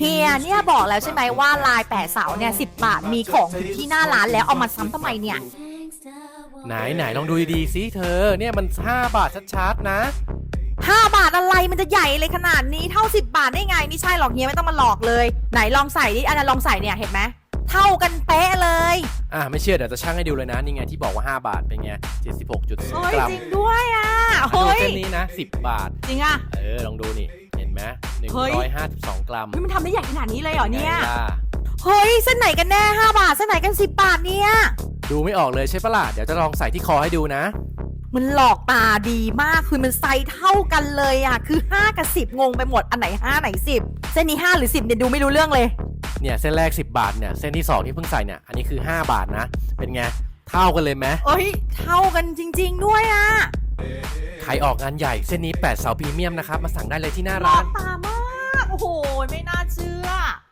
เฮียเนี่ยบอกแล้วใช่ไหมว่าลายแปะเสาเนี่ยสิบาทมีของถึงที่หน้าร้านแล้วเอามาซ้ำทำไมเนี่ย ไหนไหนลองดูดีๆสิเธอ เนี่ยมัน5บาทชัดๆนะ ห้าบาทอะไรมันจะใหญ่เลยขนาดนี้เท่าสิบบาทได้ไงไม่ใช่หรอกเฮียไม่ต้องมาหลอกเลย ไหนลองใส่ดิอันนั้นลองใส่เนี่ยเห็นไหมเท่ากันเป๊ะเลยอะไม่เชื่อเดี๋ยวจะชั่งให้ดูเลยนะนี่ไงที่บอกว่า 5 บาทเป็นไงเฮ้ย76.0กรัมจริงด้วยอะดูเฮ้ยเส้นนี้นะ 10 บาท จริงอะ เออ ลองดูนี่ เห็นไหมเฮ้ย152กรัมเฮ้ยมันทำได้ใหญ่ขนาดนี้เลยเหรอเนี่ย ไงล่ะเฮ้ย เส้นไหนกันแน่ห้าบาท เส้นไหนกันสิบบาทเนี่ย ดูไม่ออกเลยใช่ปะล่ะ เดี๋ยวจะลองใส่ที่คอให้ดูนะ มันหลอกตาดีมาก คือมันไซส์เท่ากันเลยอะ คือ 5 กับ 10 งงไปหมด อันไหน 5 ไหน 10 เส้นนี้ 5 หรือ 10เนี่ยดูไม่รู้เรื่องเลย เนี่ยเส้นแรก 10 บาทเนี่ย เส้นที่ 2 ที่เพิ่งใส่เนี่ย อันนี้คือ 5 บาทนะ เป็นไง เท่ากันเลยไหม เอ้ย เท่ากันจริง ๆ ด้วยอะใค รออกงานใหญ่เส้นนี้8เสาพรีเมียมนะครับ มาสั่งได้เลยที่หน้าร้าน ตามาก โอ้โห ไม่น่า